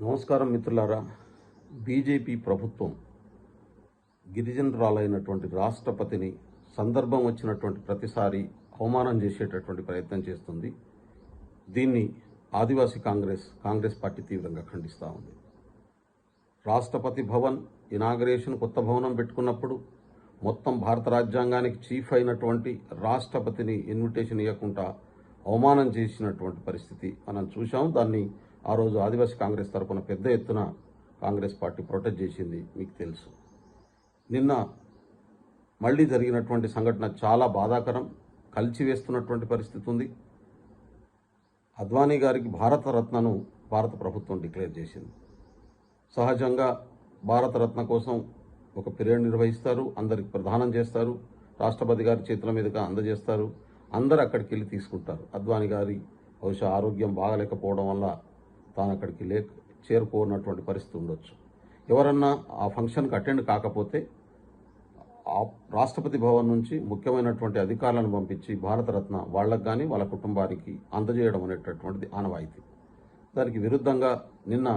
నమస్కారం మిత్రులారా. బీజేపీ ప్రభుత్వం గిరిజనరాలైనటువంటి రాష్ట్రపతిని సందర్భం వచ్చినటువంటి ప్రతిసారి అవమానం చేసేటటువంటి ప్రయత్నం చేస్తుంది. దీన్ని ఆదివాసీ కాంగ్రెస్ కాంగ్రెస్ పార్టీ తీవ్రంగా ఖండిస్తూ ఉంది. రాష్ట్రపతి భవన్ ఇనాగరేషన్ కొత్త భవనం పెట్టుకున్నప్పుడు మొత్తం భారత రాజ్యాంగానికి చీఫ్ అయినటువంటి రాష్ట్రపతిని ఇన్విటేషన్ ఇవ్వకుండా అవమానం చేసినటువంటి పరిస్థితి మనం చూసాం దాన్ని ఆ రోజు ఆదివాసీ కాంగ్రెస్ తరపున పెద్ద ఎత్తున కాంగ్రెస్ పార్టీ ప్రొటెస్ట్ చేసింది మీకు తెలుసు. నిన్న మళ్ళీ జరిగినటువంటి సంఘటన చాలా బాధాకరం కలిచివేస్తున్నటువంటి పరిస్థితి ఉంది. అద్వానీ గారికి భారతరత్నను భారత ప్రభుత్వం డిక్లేర్ చేసింది. సహజంగా భారతరత్న కోసం ఒక పీరియడ్ నిర్వహిస్తారు అందరికి ప్రదానం చేస్తారు రాష్ట్రపతి గారి చేతుల మీదుగా అందజేస్తారు అందరు అక్కడికి వెళ్ళి తీసుకుంటారు. అద్వానీ గారి బహుశా ఆరోగ్యం బాగలేకపోవడం వల్ల తాను అక్కడికి లేక చేరుకోనటువంటి పరిస్థితి ఉండొచ్చు. ఎవరన్నా ఆ ఫంక్షన్కి అటెండ్ కాకపోతే ఆ రాష్ట్రపతి భవన్ నుంచి ముఖ్యమైనటువంటి అధికారులను పంపించి భారతరత్న వాళ్ళకు కానీ వాళ్ళ కుటుంబానికి అందజేయడం అనేటటువంటిది ఆనవాయితీ. దానికి విరుద్ధంగా నిన్న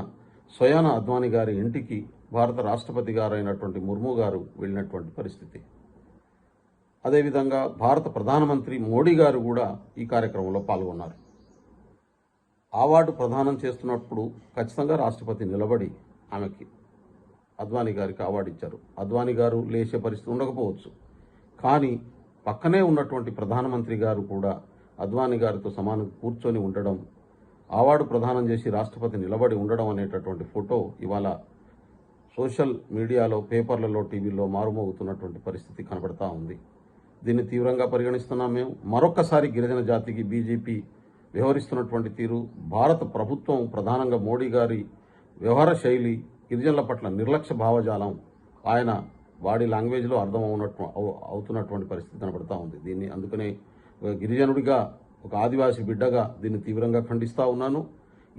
స్వయాన అద్వానీ గారి ఇంటికి భారత రాష్ట్రపతి గారు అయినటువంటి ముర్ము గారు వెళ్ళినటువంటి పరిస్థితి. అదేవిధంగా భారత ప్రధానమంత్రి మోడీ గారు కూడా ఈ కార్యక్రమంలో పాల్గొన్నారు. అవార్డు ప్రదానం చేస్తున్నప్పుడు ఖచ్చితంగా రాష్ట్రపతి నిలబడి ఆమెకి అద్వానీ గారికి అవార్డు ఇచ్చారు. అద్వానీ గారు లేచే పరిస్థితి ఉండకపోవచ్చు. కానీ పక్కనే ఉన్నటువంటి ప్రధానమంత్రి గారు కూడా అద్వానీ గారితో సమానం కూర్చొని ఉండడం అవార్డు ప్రదానం చేసి రాష్ట్రపతి నిలబడి ఉండడం అనేటటువంటి ఫోటో ఇవాళ సోషల్ మీడియాలో పేపర్లలో టీవీలో మారుమోగుతున్నటువంటి పరిస్థితి కనబడతా ఉంది. దీన్ని తీవ్రంగా పరిగణిస్తున్నాం మేము. మరొక్కసారి గిరిజన జాతికి బీజేపీ వ్యవహరిస్తున్నటువంటి తీరు భారత ప్రభుత్వం ప్రధానంగా మోడీ గారి వ్యవహార శైలి గిరిజనుల పట్ల నిర్లక్ష్య భావజాలం ఆయన బాడీ లాంగ్వేజ్లో అర్థం అవునట్టు అవు- అవుతున్నటువంటి పరిస్థితి కనబడతా ఉంది. దీన్ని అందుకనే ఒక గిరిజనుడిగా ఒక ఆదివాసి బిడ్డగా దీన్ని తీవ్రంగా ఖండిస్తూ ఉన్నాను.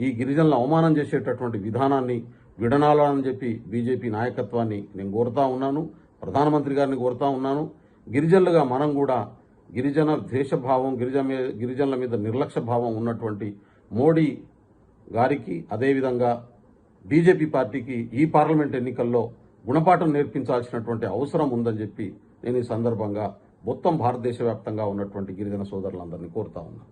ఈ గిరిజనులను అవమానం చేసేటటువంటి విధానాన్ని విడనాలని చెప్పి బీజేపీ నాయకత్వాన్ని నేను కోరుతా ఉన్నాను. ప్రధానమంత్రి గారిని కోరుతా ఉన్నాను. గిరిజనులుగా మనం కూడా గిరిజన ద్వేషభావం గిరిజన మీద గిరిజనుల మీద నిర్లక్ష్య భావం ఉన్నటువంటి మోడీ గారికి అదేవిధంగా బీజేపీ పార్టీకి ఈ పార్లమెంట్ ఎన్నికల్లో గుణపాఠం నేర్పించాల్సినటువంటి అవసరం ఉందని చెప్పి నేను ఈ సందర్భంగా మొత్తం భారతదేశ వ్యాప్తంగా ఉన్నటువంటి గిరిజన సోదరులందరినీ కోరుతా ఉన్నాను